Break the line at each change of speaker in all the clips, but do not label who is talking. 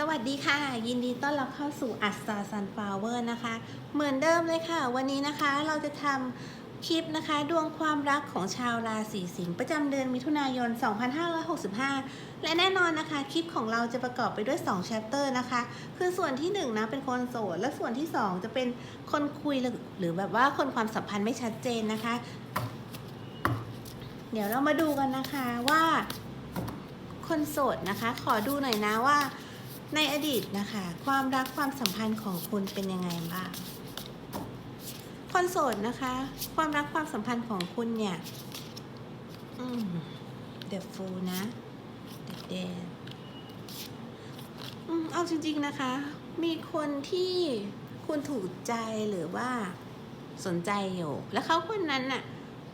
สวัสดีค่ะ ยินดีต้อนรับเข้าสู่อัสตาซันฟลาเวอร์นะคะ เหมือนเดิมเลยค่ะ วันนี้นะคะเราจะทำคลิปนะคะ ดวงความรักของชาวราศีสิงห์ประจำเดือนมิถุนายน 2565 และแน่นอนนะคะ คลิปของเราจะประกอบไปด้วย2 chapter นะคะ คือส่วนที่1นะเป็นคนโสด และส่วนที่ 2 จะเป็นคนคุยหรือแบบว่าคนความสัมพันธ์ไม่ชัดเจนนะคะ เดี๋ยวเรามาดูกันนะคะว่า คนโสดนะคะ ขอดูหน่อยนะว่า ในอดีตนะคะ ความรักความสัมพันธ์ของคุณเป็นยังไงบ้างคนโสดนะคะ ความรักความสัมพันธ์ของคุณเนี่ยเดอะฟูนะเดอะเดอืมเอาจริง ๆนะคะ มีคนที่คุณถูกใจหรือว่าสนใจอยู่ แล้วเขาคนนั้นน่ะ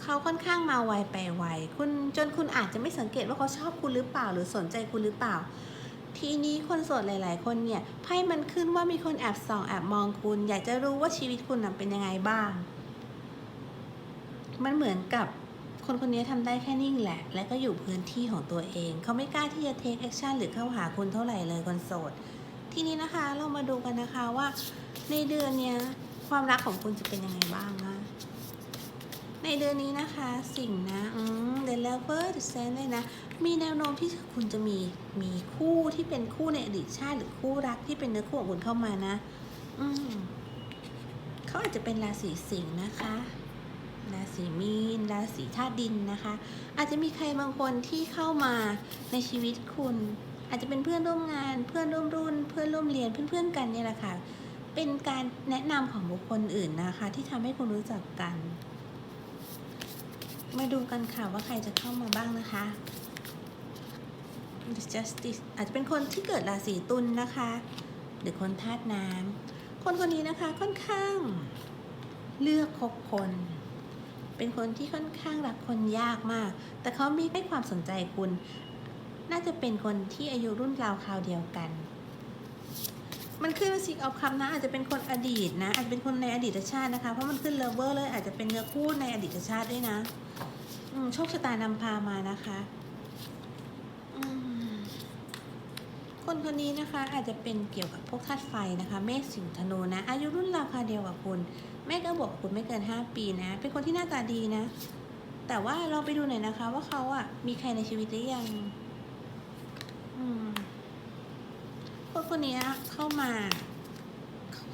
เขาค่อนข้างมาไวไปไวคุณจนคุณอาจจะไม่สังเกตว่าเขาชอบคุณหรือเปล่า หรือสนใจคุณหรือเปล่า ทีนี้คนโสดหลาย ๆ คนเนี่ยไพ่มันขึ้นว่ามีคนแอบส่องแอบมองคุณ อยากจะรู้ว่าชีวิตคุณเป็นยังไงบ้าง มันเหมือนกับคนคนนี้ทำได้แค่นิ่งแหละ และก็อยู่พื้นที่ของตัวเอง เขาไม่กล้าที่จะเทคแอคชั่นหรือเข้าหาคุณเท่าไหร่เลยคนโสด ทีนี้นะคะเรามาดูกันนะคะว่าในเดือนเนี้ยความรักของคุณจะเป็นยังไงบ้างนะ ในเดือนนี้นะคะสิ่งนะอืม the lover the saint เลยนะ มีแนวโน้มที่คุณจะมีมีคู่ที่เป็นคู่ในอดีตชาติ หรือคู่รักที่เป็นเนื้อคู่ของคุณเข้ามานะ อืมเขาอาจจะเป็นราศีสิงห์นะคะราศีมีนราศีธาตุดินนะคะ อาจจะมีใครบางคนที่เข้ามาในชีวิตคุณ อาจจะเป็นเพื่อนร่วมงาน เพื่อนร่วมรุ่น เพื่อนร่วมเรียนเพื่อนๆกันเนี่ยแหละค่ะเป็นการแนะนำของบุคคลอื่นนะคะ ที่ทำให้คุณรู้จักกัน มาดูกันค่ะว่าใครจะเข้ามาบ้างนะคะ justice อาจจะเป็นคนที่เกิดราศีตุลนะคะ หรือคนธาตุน้ำคนคนนี้นะคะค่อนข้าง เลือกคบคน เป็นคนที่ค่อนข้างรักคนยากมาก แต่เขามีให้ความสนใจคุณ น่าจะเป็นคนที่อายุรุ่นราวคราวเดียวกัน มันขึ้นสิกออฟคำนะอาจจะเป็นคนอดีตนะ อาจจะเป็นคนในอดีตชาตินะคะ เพราะมันขึ้นเลเวอร์เลยอาจจะเป็นเนื้อคู่ในอดีตชาติด้วยนะอืโชคชะตานำพามานะคะคนคนนี้นะคะอาจจะเป็นเกี่ยวกับพวกธาตุไฟนะคะ เมษสิงห์ธนูนะ อายุรุ่นราวคาเดียวกับคุณแม่ก็บอกคุณไม่เกิน 5 ปีนะ เป็นคนที่หน้าตาดีนะ แต่ว่าเราไปดูหน่อยนะคะ ว่าเขาอะมีใครในชีวิตหรือยัง อืม คนคนนี้เข้ามา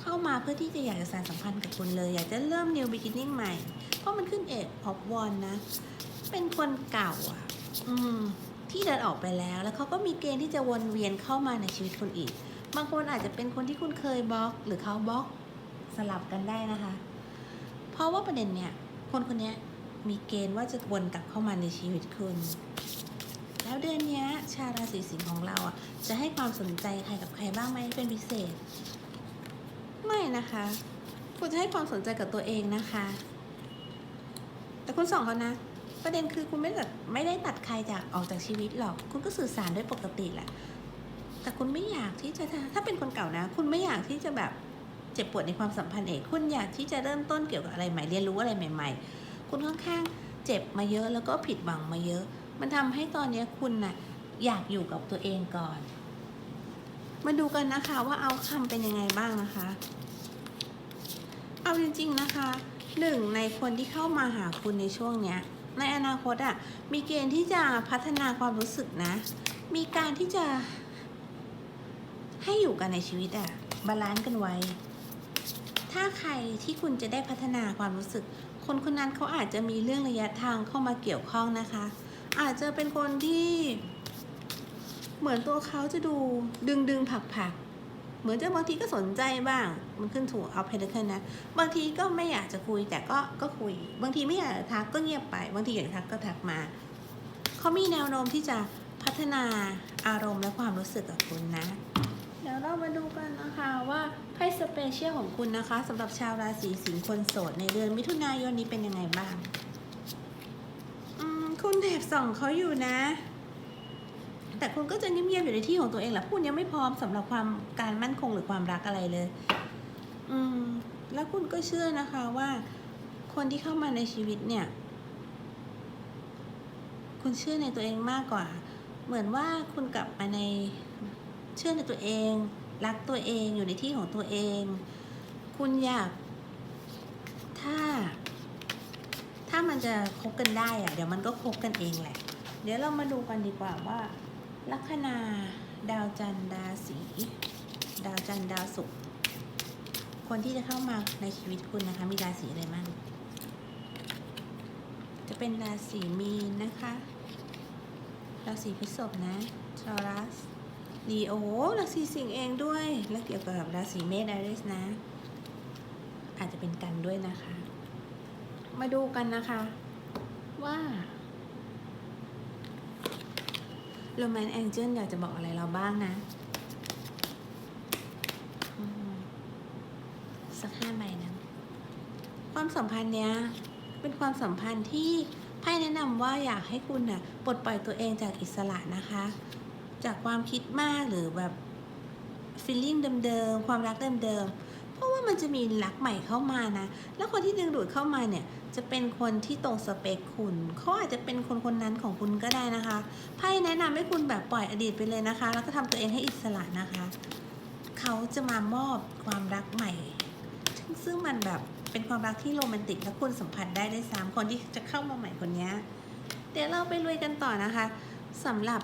เข้ามาเพื่อที่จะอยากจะสานสัมพันธ์กับคุณเลย อยากจะเริ่ม new beginning ใหม่ เพราะมันขึ้นเอกออฟวอนนะ เป็นคนเก่าอะ อืม ที่เดินออกไปแล้ว แล้วเขาก็มีเกณฑ์ที่จะวนเวียนเข้ามาในชีวิตคุณอีก บางคนอาจจะเป็นคนที่คุณเคยบล็อก หรือเขาบล็อกสลับกันได้นะคะ เพราะว่าประเด็นเนี่ย คนคนนี้มีเกณฑ์ว่าจะวนกลับเข้ามาในชีวิตคุณ แล้วเดือนนี้ชาวราศีสิงห์ของเราอะจะให้ความสนใจใครกับใครบ้างไหมเป็นพิเศษ ไม่นะคะ คุณจะให้ความสนใจกับตัวเองนะคะ แต่คุณสองเขานะ ประเด็นคือคุณไม่ได้ตัดไม่ได้ตัดใครจากออกจากชีวิตหรอก คุณก็สื่อสารด้วยปกติแหละ แต่คุณไม่อยากที่จะถ้าเป็นคนเก่านะ คุณไม่อยากที่จะแบบเจ็บปวดในความสัมพันธ์เองคุณอยากที่จะเริ่มต้นเกี่ยวกับอะไรใหม่เรียนรู้อะไรใหม่ ๆ คุณค่อนข้างเจ็บมาเยอะแล้วก็ผิดหวังมาเยอะ มันทำให้ตอนนี้คุณน่ะอยากอยู่กับตัวเองก่อน มาดูกันนะคะว่าเอาคำเป็นยังไงบ้างนะคะ เอาจริงๆนะคะหนึ่งในคนที่เข้ามาหาคุณในช่วงเนี้ย ในอนาคตอะ่ะมีเกณฑ์ที่จะพัฒนาความรู้สึกนะ มีการที่จะ ให้อยู่กันในชีวิตอะ่ะบาลานซ์กันไว้ ถ้าใครที่คุณจะได้พัฒนาความรู้สึก คนคนนั้นเขาอาจจะมีเรื่องระยะทางเข้ามาเกี่ยวข้องนะคะ อาจจะเป็นคนที่เหมือนตัวเขาจะดูดึงดึงผักผักเหมือนจะบางทีก็สนใจบ้าง มันขึ้นถูกเอาเพดเคิลนะ บางทีก็ไม่อยากจะคุยแต่ก็ก็คุย บางทีไม่อยากจะทักก็เงียบไป บางทีอยากทักก็ทักมา เขามีแนวโน้มที่จะพัฒนาอารมณ์และความรู้สึกกับคุณนะ เดี๋ยวเรามาดูกันนะคะว่าไพ่สเปเชียลของคุณนะคะสำหรับชาวราศีสิงห์คนโสดในเดือนมิถุนายนนี้เป็นยังไงบ้าง คุณแอบส่องเขาอยู่นะ แต่คุณก็จะเงียบๆอยู่ในที่ของตัวเองแหละพูดยังไม่พร้อมสำหรับความการมั่นคงหรือความรักอะไรเลย อืม แล้วคุณก็เชื่อนะคะว่า คนที่เข้ามาในชีวิตเนี่ย คุณเชื่อในตัวเองมากกว่า เหมือนว่าคุณกลับมาในเชื่อในตัวเอง รักตัวเองอยู่ในที่ของตัวเอง คุณอยาก ถ้าามันจะคบกันได้อะเดี๋ยวมันก็คบกันเองแหละ เดี๋ยวเรามาดูกันดีกว่าว่า ลัคนาดาวจันทร์ดาวสีดาวจันทร์ดาวศุกร์คนที่จะเข้ามาในชีวิตคุณนะคะ มีราศีอะไรบ้างจะเป็นราศีมีนนะคะ ราศีพฤษภนะชอรัสลีโอราศีสิงห์เองด้วย และเกี่ยวกับราศีเมษไอริสนะ อาจจะเป็นกันด้วยนะคะ มาดูกันนะคะ ว่าโรแมนแองเจิลอยากจะบอกอะไรเราบ้างนะ สักห้าใบนะ ความสัมพันธ์เนี้ย เป็นความสัมพันธ์ที่ไพ่แนะนำว่าอยากให้คุณน่ะปลดปล่อยตัวเองจากอิสระนะคะ จากความคิดมากหรือแบบ feeling เดิมๆ ความรักเดิมๆ เพราะว่ามันจะมีรักใหม่เข้ามานะ แล้วคนที่ดึงดูดเข้ามาเนี่ย จะเป็นคนที่ตรงสเปคคุณ เขาอาจจะเป็นคนคนนั้นของคุณก็ได้นะคะไพ่แนะนำให้คุณแบบปล่อยอดีตไปเลยนะคะ แล้วก็ทำตัวเองให้อิสระนะคะ เขาจะมามอบความรักใหม่ ซึ่งมันแบบเป็นความรักที่โรแมนติกและคุณสัมผัสได้ได้วยซ้ำคนที่จะเข้ามาใหม่คนนี้เดี๋ยวเราไปลุยกันต่อนะคะสำหรับ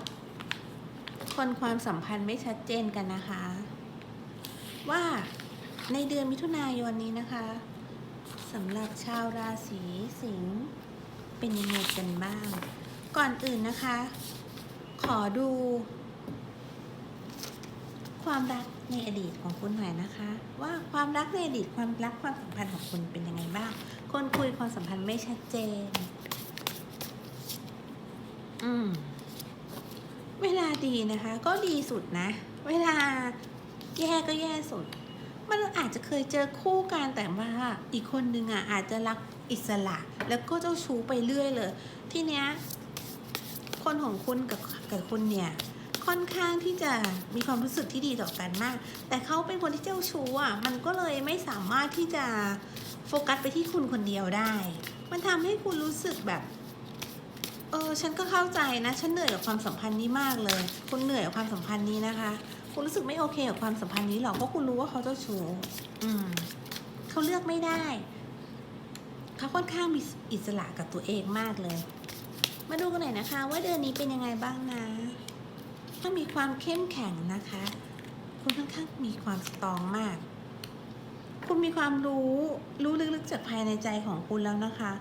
คนความสัมพันธ์ไม่ชัดเจนกันนะคะ ว่าในเดือนมิถุนายนนี้นะคะ สำหรับชาวราศีสิงห์เป็นยังไงกันบ้าง ก่อนอื่นนะคะ ขอดู ความรักในอดีตของคุณหน่อยนะคะ ว่าความรักในอดีตความรักความสัมพันธ์ของคุณเป็นยังไงบ้าง คนคุยความสัมพันธ์ไม่ชัดเจน อืมเวลาดีนะคะ ก็ดีสุดนะ เวลาแย่ก็แย่สุด มันอาจจะเคยเจอคู่กันแต่ว่าอีกคนนึงอะอาจจะรักอิสระ แล้วก็เจ้าชู้ไปเรื่อยเลย ทีเนี้ยคนของคุณกับกับคุณเนี่ยค่อนข้างที่จะมีความรู้สึกที่ดีต่อกันมาก แต่เขาเป็นคนที่เจ้าชู้อะมันก็เลยไม่สามารถที่จะโฟกัสไปที่คุณคนเดียวได้ มันทำให้คุณรู้สึกแบบ ออฉันก็เข้าใจนะ ฉันเหนื่อยกับความสัมพันธ์นี้มากเลย คุณเหนื่อยกับความสัมพันธ์นี้นะคะ คุณรู้สึกไม่โอเคกับความสัมพันธ์นี้หรอกเพราะคุณรู้ว่าเขาเจ้าชู้อืมเขาเลือกไม่ได้ เขาค่อนข้างมีอิสระกับตัวเองมากเลย มาดูกันหน่อยนะคะ ว่าเดือนนี้เป็นยังไงบ้างนะ ถ้ามีความเข้มแข็งนะคะ คุณค่อนข้างมีความสตรองมาก คุณมีความรู้รู้ลึกๆจากภายในใจของคุณแล้วนะคะ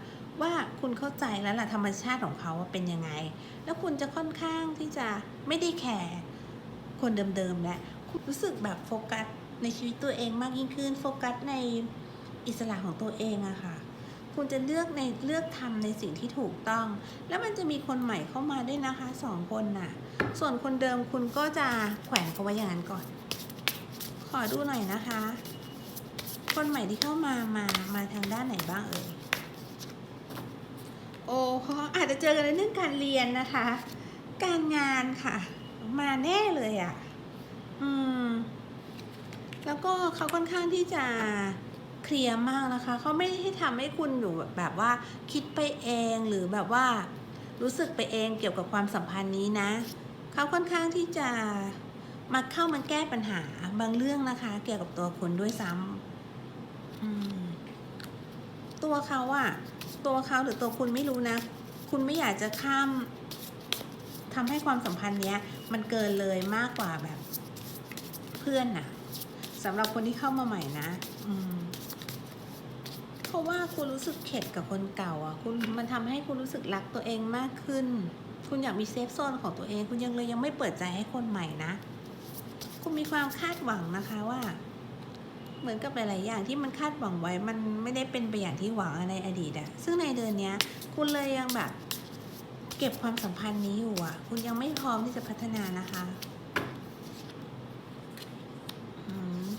ว่าคุณเข้าใจแล้วล่ะธรรมชาติของเขาเป็นยังไง แล้วคุณจะค่อนข้างที่จะไม่ได้แคร์คนเดิมๆและคุณรู้สึกแบบโฟกัสในชีวิตตัวเองมากยิ่งขึ้น โฟกัสในอิสระของตัวเองอะค่ะคุณจะเลือกในเลือกทำในสิ่งที่ถูกต้อง แล้วมันจะมีคนใหม่เข้ามาด้วยนะคะสองคนน่ะ ส่วนคนเดิมคุณก็จะแขวนเขาไว้อย่างนั้นก่อน ขอดูหน่อยนะคะ คนใหม่ที่เข้ามามามาทางด้านไหนบ้างเอ่ย โอ้เขาอาจจะเจอกันในเรื่องการเรียนนะคะ การงานค่ะ มาแน่เลยอะ่ะ อืม แล้วก็เขาค่อนข้างที่จะเคลียร์มากนะคะ เขาไม่ได้ทำให้คุณอยู่แบบว่า คิดไปเองหรือแบบว่า รู้สึกไปเองเกี่ยวกับความสัมพันธ์นี้นะ เขาค่อนข้างที่จะมาเข้ามาแก้ปัญหาบางเรื่องนะคะ เกี่ยวกับตัวคุณด้วยซ้ำตัวเขาอะ ตัวเขาหรือตัวคุณไม่รู้นะ คุณไม่อยากจะข้ามทำให้ความสัมพันธ์เนี้ย มันเกินเลยมากกว่าแบบ เพื่อนนะสำหรับคนที่เข้ามาใหม่นะ อืมเพราะว่าคุณรู้สึกเข็ดกับคนเก่า อะ คุณมันทำให้คุณรู้สึกรักตัวเองมากขึ้น คุณอยากมีเซฟโซนของตัวเอง คุณยังเลยยังไม่เปิดใจให้คนใหม่นะ คุณมีความคาดหวังนะคะว่า เหมือนกับหลาย ๆ อย่างที่มันคาดหวังไว้มันไม่ได้เป็นไปอย่างที่หวังในอดีตอะซึ่งในเดือนนี้คุณเลยยังแบบ เก็บความสัมพันธ์นี้อยู่อะคุณยังไม่พร้อมที่จะพัฒนานะคะ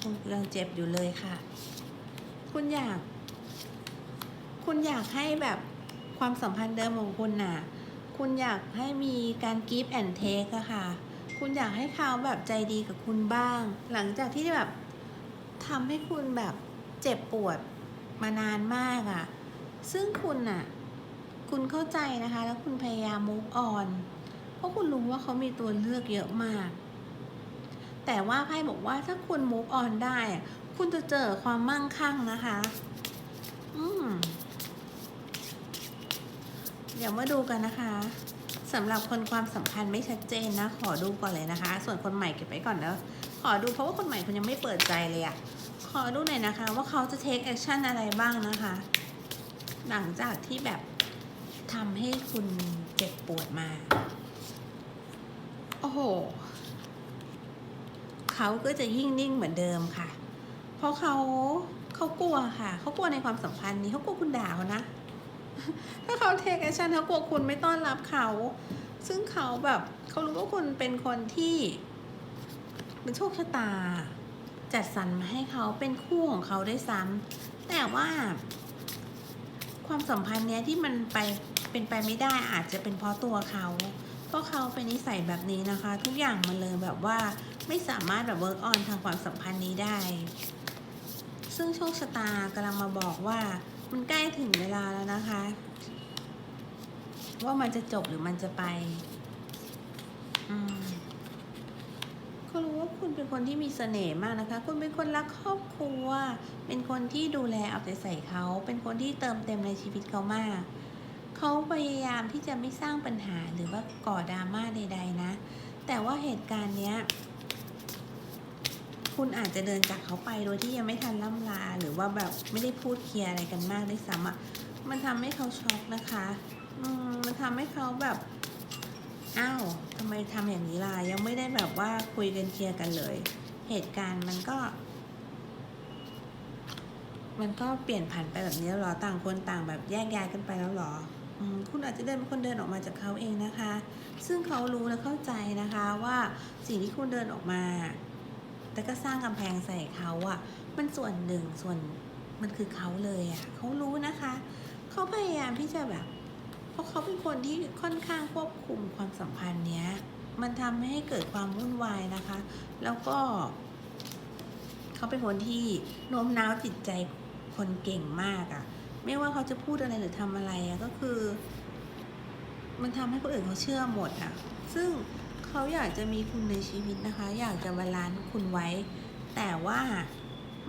คุณยังเจ็บอยู่เลยค่ะ คุณอยาก คุณอยากให้แบบความสัมพันธ์เดิมของคุณน่ะ คุณอยากให้มีการกิฟต์แอนเทคอะค่ะ คุณอยากให้เขาแบบใจดีกับคุณบ้าง หลังจากที่แบบ ทำให้คุณแบบเจ็บปวดมานานมากอะซึ่งคุณน่ะ คุณเข้าใจนะคะ แล้วคุณพยายาม move on เพราะคุณรู้ว่าเขามีตัวเลือกเยอะมาก แต่ว่าไพ่บอกว่าถ้าคุณ move on ได้อะคุณจะเจอความมั่งคั่งนะคะ อืมเดี๋ยวมาดูกันนะคะสำหรับคนความสัมพันธ์ไม่ชัดเจนนะ ขอดูก่อนเลยนะคะ ส่วนคนใหม่เก็บไว้ก่อนแล้วขอดูเพราะว่าคนใหม่คุณยังไม่เปิดใจเลยอะ ขอดูหน่อยนะคะ ว่าเขาจะ take action อะไรบ้างนะคะ หลังจากที่แบบทำให้คุณเจ็บปวดมา โอ้โห เขาก็จะยิ่งนิ่งเหมือนเดิมค่ะ เพราะเขาเขากลัวค่ะ เขากลัวในความสัมพันธ์นี้เขากลัวคุณด่าเขานะ ถ้าเขาเทคแอคชั่นเขากลัวคุณไม่ต้อนรับเขา ซึ่งเขาแบบเขารู้ว่าคุณเป็นคนที่เป็นโชคชะตา จัดสรรมาให้เขาเป็นคู่ของเขาได้ซ้ำแต่ว่า ความสัมพันธ์เนี้ยที่มันไปเป็นไปไม่ได้อาจจะเป็นเพราะตัวเขาเพราะเขาเป็นนิสัยแบบนี้นะคะ ทุกอย่างมันเลยแบบว่าไม่สามารถแบบเวิร์กออนทางความสัมพันธ์นี้ได้ ซึ่งโชคชะตากำลังมาบอกว่ามันใกล้ถึงเวลาแล้วนะคะ ว่ามันจะจบหรือมันจะไป อืม คนคนที่มีเสน่ห์มากนะคะ คุณเป็นคนรักครอบครัว เป็นคนที่ดูแลเอาใจใส่เขา เป็นคนที่เติมเต็มในชีวิตเขามาก เขาพยายามที่จะไม่สร้างปัญหาหรือว่าก่อดราม่าใด ๆ นะ แต่ว่าเหตุการณ์เนี้ย คุณอาจจะเดินจากเขาไปโดยที่ยังไม่ทันล่ำลา หรือว่าแบบไม่ได้พูดเคลียร์อะไรกันมากด้วยซ้ำอะ มันทำให้เขาช็อกนะคะ อืม มันทำให้เขาแบบ อ้าวทำไมทำอย่างนี้ล่ะ ยังไม่ได้แบบว่าคุยกันเคลียร์กันเลย เหตุการณ์มันก็ มันก็เปลี่ยนผ่านไปแบบนี้แล้วหรอ ต่างคนต่างแบบแยกย้ายกันไปแล้วหรออคุณอาจจะเดินเป็นคนเดินออกมาจากเขาเองนะคะ ซึ่งเขารู้และเข้าใจนะคะว่าสิ่งที่คุณเดินออกมา แต่ก็สร้างกำแพงใส่เขาอะมันส่วนหนึ่งส่วนมันคือเขาเลยอะเขารู้นะคะ เขาพยายามที่จะแบบ เพราะเขาเป็นคนที่ค่อนข้างควบคุมความสัมพันธ์เนี้ย มันทำให้เกิดความวุ่นวายนะคะ แล้วก็ เขาเป็นคนที่โน้มน้าวจิตใจคนเก่งมากอะไม่ว่าเขาจะพูดอะไรหรือทำอะไรอะก็คือ มันทำให้คนอื่นเขาเชื่อหมดอะซึ่งเขาอยากจะมีคุณในชีวิตนะคะ อยากจะบาลานซ์คุณไว้ แต่ว่า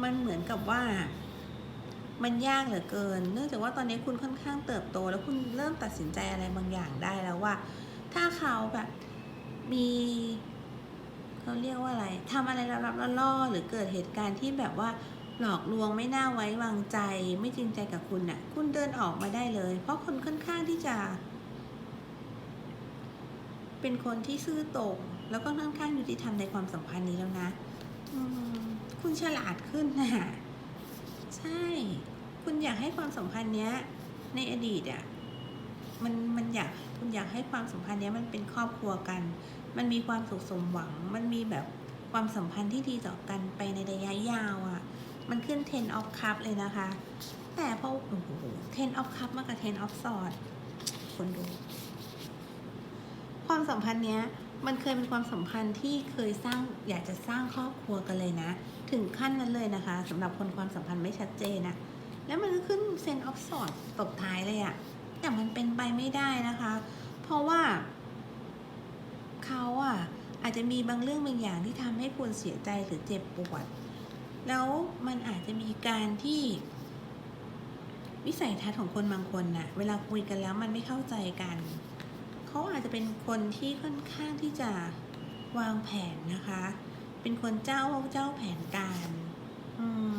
มันเหมือนกับว่า มันยากเหลือเกิน เนื่องจากว่าตอนนี้คุณค่อนข้างเติบโต แล้วคุณเริ่มตัดสินใจอะไรบางอย่างได้แล้วว่า ถ้าเขาแบบมีเขาเรียกว่าอะไรทำอะไรลับๆล่อๆหรือเกิดเหตุการณ์ที่แบบว่าหลอกลวงไม่น่าไว้วางใจ ไม่จริงใจกับคุณน่ะ คุณเดินออกมาได้เลย เพราะคนค่อนข้างที่จะ เป็นคนที่ซื่อตรงแล้วก็ค่อนข้างยุติธรรมในความสัมพันธ์นี้แล้วนะคุณฉลาดขึ้นนะ ใช่ คุณอยากให้ความสัมพันธ์เนี้ย ในอดีตอะมันมันอยากคุณอยากให้ความสัมพันธ์เนี้ยมันเป็นครอบครัวกัน มันมีความสุขสมหวัง มันมีแบบความสัมพันธ์ที่ดีต่อกันไปในระยะยาวอะ มันขึ้น10 of cup เลยนะคะ แต่พอโอ้โห10 of cup มากับ10 of sword คนดู ความสัมพันธ์เนี้ย มันเคยเป็นความสัมพันธ์ที่เคยสร้างอยากจะสร้างครอบครัวกันเลยนะ ถึงขั้นนั้นเลยนะคะสำหรับคนความสัมพันธ์ไม่ชัดเจนนะแล้วมันก็ขึ้นเซนออฟสอดตบท้ายเลยอะแต่มันเป็นไปไม่ได้นะคะ เพราะว่าเขาอะอาจจะมีบางเรื่องบางอย่างที่ทำให้คุณเสียใจหรือเจ็บปวด แล้วมันอาจจะมีการที่ วิสัยทัศน์ของคนบางคนน่ะ เวลาคุยกันแล้วมันไม่เข้าใจกัน เขาอาจจะเป็นคนที่ค่อนข้างที่จะวางแผนนะคะ เป็นคนเจ้าเจ้าแผนการอืม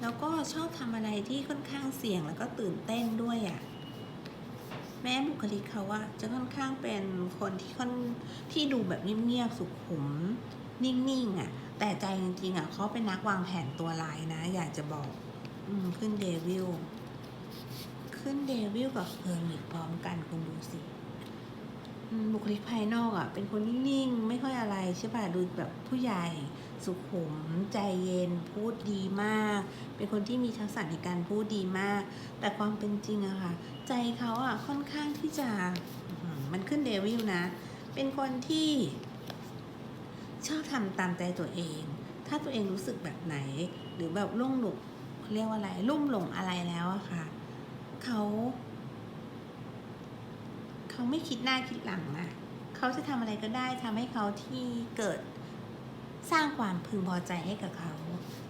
แล้วก็ชอบทำอะไรที่ค่อนข้างเสี่ยงแล้วก็ตื่นเต้นด้วยอะ่ะแม้บุคลิกเขาอะจะค่อนข้างเป็นคนที่ค่อนที่ดูแบบเงียบๆสุขุม นิ่งๆอะ่ะแต่ใจจริงๆอะ่ะเขาเป็นนักวางแผนตัวลายนะ อยากจะบอก อืมขึ้นเดวิล ขึ้นเดวิลกับเฮอร์มิตพร้อมกันคุณดูสิบุคลิกภายนอกอะ่ะ เป็นคนนิ่งๆ ไม่ค่อยอะไรใช่ป่ะดูแบบผู้ใหญ่สุขุมใจเย็นพูดดีมาก เป็นคนที่มีทักษะในการพูดดีมาก แต่ความเป็นจริงอะค่ะ ใจเขาอะค่อนข้างที่จะมันขึ้นเดวิลนะ เป็นคนที่ ชอบทำตามใจตัวเอง ถ้าตัวเองรู้สึกแบบไหน หรือแบบลุ่มหลงเรียกว่าอะไรลุ่มหลงอะไรแล้วอะค่ะ เขาเขาไม่คิดหน้าคิดหลังนะเขาจะทำอะไรก็ได้ทำให้เขาที่เกิดสร้างความพึงพอใจให้กับเขา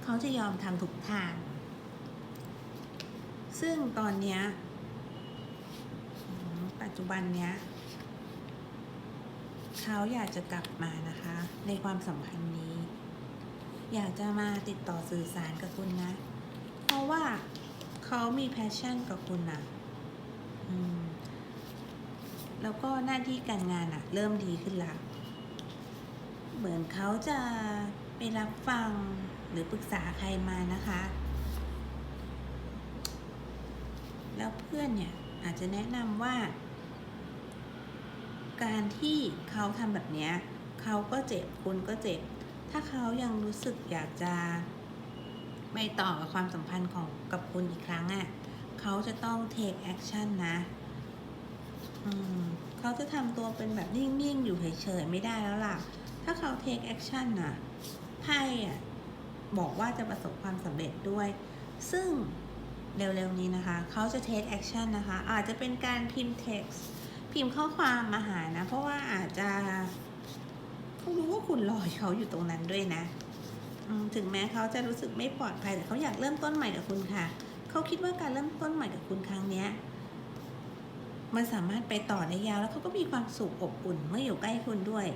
เขาจะยอมทำทุกทาง ซึ่งตอนเนี้ยปัจจุบันเนี้ยเขาอยากจะกลับมานะคะ ในความสัมพันธ์นี้ อยากจะมาติดต่อสื่อสารกับคุณนะ เพราะว่า เขามีแพชชั่นกับคุณนะแล้วก็หน้าที่การงานอะเริ่มดีขึ้นละเหมือนเขาจะไปรับฟังหรือปรึกษาใครมานะคะ แล้วเพื่อนเนี่ยอาจจะแนะนำว่า การที่เขาทำแบบเนี้ยเขาก็เจ็บคุณก็เจ็บ ถ้าเขายังรู้สึกอยากจะ ไปต่อกับความสัมพันธ์ของกับคุณอีกครั้งอะ่ะเขาจะต้อง take action นะเขาจะทำตัวเป็นแบบนิ่ง ๆ อยู่เฉย ๆ ไม่ได้แล้วล่ะ ถ้าเขา take action น่ะไพ่อะบอกว่าจะประสบความสำเร็จด้วย ซึ่งเร็ว ๆ นี้นะคะ เขาจะ take action นะคะ อาจจะเป็นการพิมพ์ text พิมพ์ข้อความมาหานะ เพราะว่าอาจจะเขารู้ว่าคุณรอเขาอยู่ตรงนั้นด้วยนะ ถึงแม้เขาจะรู้สึกไม่ปลอดภัยแต่เขาอยากเริ่มต้นใหม่กับคุณค่ะ เขาคิดว่าการเริ่มต้นใหม่กับคุณครั้งนี้มันสามารถไปต่อได้ยาว แล้วเขาก็มีความสุขอบอุ่นเมื่ออยู่ใกล้คุณด้วย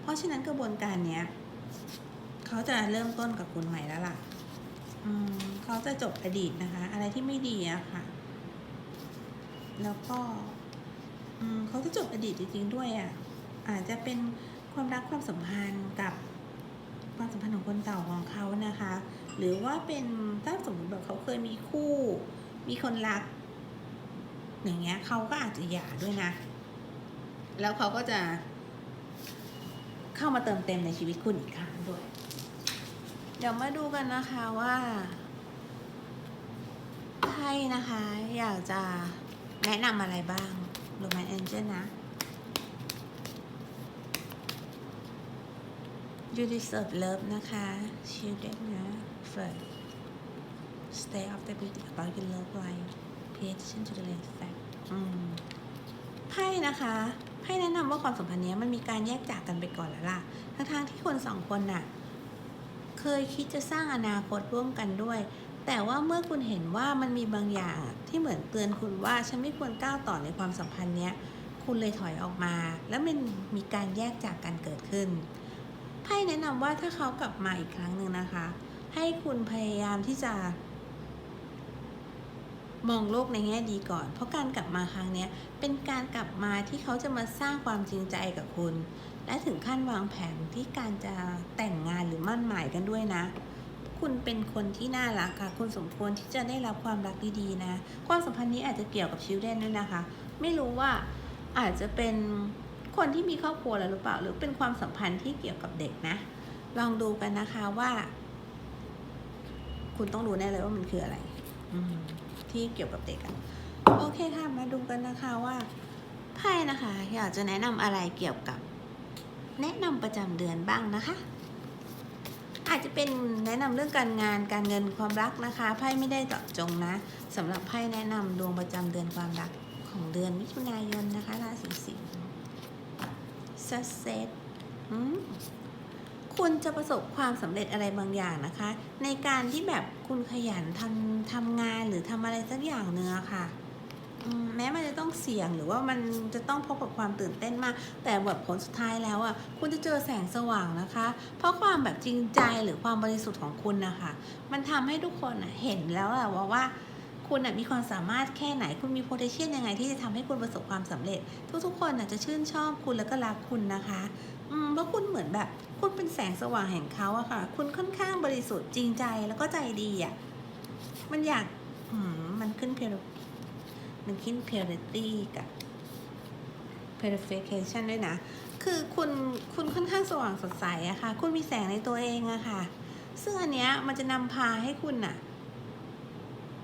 เพราะฉะนั้นกระบวนการเนี้ยเขาจะเริ่มต้นกับคุณใหม่แล้วล่ะเขาจะจบอดีตนะคะ อะไรที่ไม่ดีอะค่ะ แล้วก็เขาจะจบอดีตจริงๆด้วยอะอาจจะเป็นความรักความสัมพันธ์กับ ความสัมพันธ์ของคนเก่าของเขานะคะ หรือว่าเป็นถ้าสมมติแบบเขาเคยมีคู่ มีคนรัก อย่างเงี้ยเขาก็อาจจะหย่าด้วยนะ แล้วเขาก็จะ เข้ามาเติมเต็มในชีวิตคุณอีกครั้งด้วย เดี๋ยวมาดูกันนะคะว่าไพ่นะคะ อยากจะแนะนำอะไรบ้างโรแมนแองเจิลนะ You deserve love นะคะ Children นะ First Stay of the beat about your love life Pay attention to the red flag ไพ่นะคะไพ่แนะนำว่าความสัมพันธ์นี้มันมีการแยกจากกันไปก่อนแล้วล่ะ ทั้งๆที่คนสองคนน่ะ เคยคิดจะสร้างอนาคตร่วมกันด้วย แต่ว่าเมื่อคุณเห็นว่ามันมีบางอย่างที่เหมือนเตือนคุณว่าฉันไม่ควรก้าวต่อในความสัมพันธ์เนี้ย คุณเลยถอยออกมา แล้วมันมีการแยกจากกันเกิดขึ้น ไพ่แนะนำว่าถ้าเขากลับมาอีกครั้งหนึ่งนะคะ ให้คุณพยายามที่จะ มองโลกในแง่ดีก่อน เพราะการกลับมาครั้งนี้เป็นการกลับมาที่เขาจะมาสร้างความจริงใจกับคุณ และถึงขั้นวางแผนที่การจะแต่งงานหรือมั่นหมายกันด้วยนะคุณเป็นคนที่น่ารักค่ะ คุณสมควรที่จะได้รับความรักดีๆนะ ความสัมพันธ์นี้อาจจะเกี่ยวกับชิลเดนด้วยนะคะ ไม่รู้ว่าอาจจะเป็น คนที่มีครอบครัวแล้วหรือเปล่า หรือเป็นความสัมพันธ์ที่เกี่ยวกับเด็กนะ ลองดูกันนะคะว่า คุณต้องรู้แน่เลยว่ามันคืออะไรอืมที่เกี่ยวกับเด็กอะโอเคค่ะ มาดูกันนะคะว่าไพ่นะคะ อยากจะแนะนำอะไรเกี่ยวกับ แนะนำประจำเดือนบ้างนะคะอาจจะเป็นแนะนำเรื่องการงานการเงินความรักนะคะไพ่ไม่ได้เจาะจงนะสำหรับไพ่แนะนำดวงประจำเดือนความรักของเดือนมิถุนายนนะคะราศีสิงห์ success คุณจะประสบความสำเร็จอะไรบางอย่างนะคะ ในการที่แบบคุณขยันทำทำงานหรือทำอะไรสักอย่างเนื้อะค่ะแม้มันจะต้องเสี่ยงหรือว่ามันจะต้องพบกับความตื่นเต้นมาก แต่แบบผลสุดท้ายแล้วอะคุณจะเจอแสงสว่างนะคะ เพราะความแบบจริงใจหรือความบริสุทธิ์ของคุณนะคะมันทำให้ทุกคนเห็นแล้วอะว่าว่า คุณอะมีความสามารถแค่ไหน คุณมี potential ยังไงที่จะทำให้คุณประสบความสำเร็จ ทุกๆ คนอะจะชื่นชอบคุณแล้วก็รักคุณนะคะ อืมเพราะคุณเหมือนแบบ คุณเป็นแสงสว่างแห่งเขาอะค่ะ คุณค่อนข้างบริสุทธิ์จริงใจแล้วก็ใจดีอะมันอยากอืมมันขึ้น pure มันขึ้น purity กับ purification ด้วยนะ คือคุณคุณค่อนข้างสว่างสดใสอะค่ะ คุณมีแสงในตัวเองอะค่ะ ซึ่งอันเนี้ยมันจะนำพาให้คุณอะ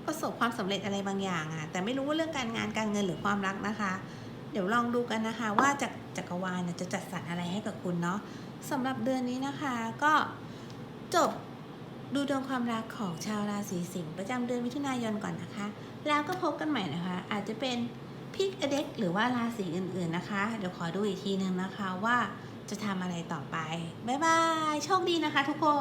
ประสบความสำเร็จอะไรบางอย่างอะแต่ไม่รู้ว่าเรื่องการงานการเงินหรือความรักนะคะ เดี๋ยวลองดูกันนะคะ ว่าจากจักรวาลจะจัดสรรอะไรให้กับคุณเนาะสำหรับเดือนนี้นะคะ ก็จบดูดวงความรักของชาวราศีสิงห์ประจำเดือนมิถุนายนก่อนนะคะ แล้วก็พบกันใหม่นะคะ อาจจะเป็นพิกอเด็กหรือว่าราศีอื่นๆนะคะ เดี๋ยวขอดูอีกทีนึงนะคะว่าจะทำอะไรต่อไป บ๊ายบาย โชคดีนะคะทุกคน